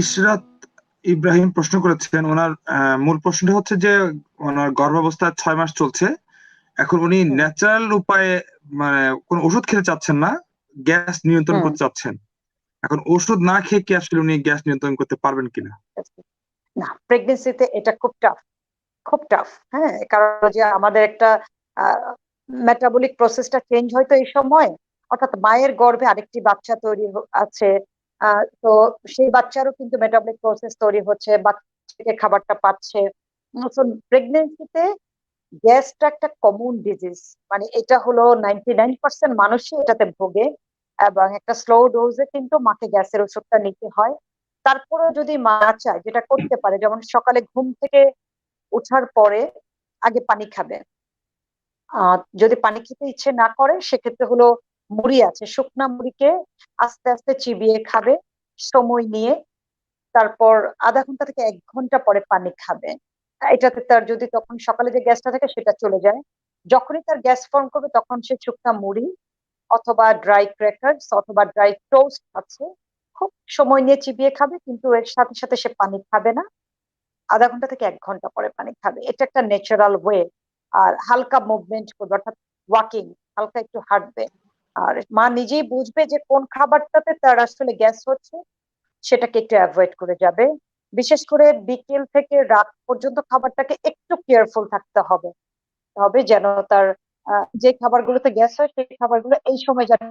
ইশরাত ইব্রাহিম প্রশ্ন করেছেন ওনার মূল প্রশ্নটা হচ্ছে যে ওনার গর্ভাবস্থা ছয় মাস চলছে। এখন উনি ন্যাচারাল উপায়ে মানে কোন ওষুধ খেতে চাচ্ছেন না গ্যাস নিয়ন্ত্রণ করতে চাচ্ছেন। এখন ওষুধ না খেয়ে কি আসলে উনি গ্যাস নিয়ন্ত্রণ করতে পারবেন কিনা? না প্রেগনেন্সিতে এটা খুব টাফ খুব টাফ হ্যাঁ? কারণ যে আমাদের একটা মেটাবলিক প্রসেসটা চেঞ্জ হয় তো এই সময়। অর্থাৎ মায়ের গর্ভে আরেকটি বাচ্চা তৈরি আছে তো সেই বাচ্চারও কিন্তু মেটাবলিক প্রসেস তৈরি হচ্ছে বাচ্চাকে খাবারটা পাচ্ছে। প্রেগনেন্সিতে গ্যাসটা একটা কমন ডিজিজ মানে এটা হলো নাইনটি নাইন পার্সেন্ট মানুষই এটাতে ভোগে এবং একটা স্লো ডোজে কিন্তু মাকে গ্যাসের ওষুধটা নিতে হয়। তারপরেও যদি মা চায়, যেটা করতে পারে, যেমন সকালে ঘুম থেকে ওঠার পরে আগে পানি খাবে। যদি পানি খেতে ইচ্ছে না করে, সেক্ষেত্রে হলো মুড়ি আছে, শুকনা মুড়িকে আস্তে আস্তে চিবিয়ে খাবে, সময় নিয়ে। তারপর আধা ঘণ্টা থেকে এক ঘণ্টা পরে পানি খাবে। এটাতে তার যদি তখন সকালে যে গ্যাসটা থাকে সেটা চলে যায়। যখনই তার গ্যাস ফর্ম করবে তখন সে শুকনা মুড়ি অথবা ড্রাই ক্র্যাকারস অথবা ড্রাই টোস্ট আছে, খুব সময় নিয়ে চিবিয়ে খাবে কিন্তু এর সাথে সাথে সে পানি খাবে না। আধা ঘণ্টা থেকে এক ঘণ্টা পরে পানি খাবে। এটা একটা ন্যাচারাল ওয়ে আর হালকা মুভমেন্ট করবে, অর্থাৎ ওয়াকিং হালকা একটু হাঁটবে। আর মা নিজেই বুঝবে যে কোন খাবারটাতে তার আসলে গ্যাস হচ্ছে, সেটাকে একটু অ্যাভয়েড করে যাবে। বিশেষ করে বিকেল থেকে রাত পর্যন্ত খাবারটাকে একটু কেয়ারফুল থাকতে হবে। তবে যেন তার যে খাবারগুলোতে গ্যাস হয়, সেই খাবারগুলো এই সময় যেন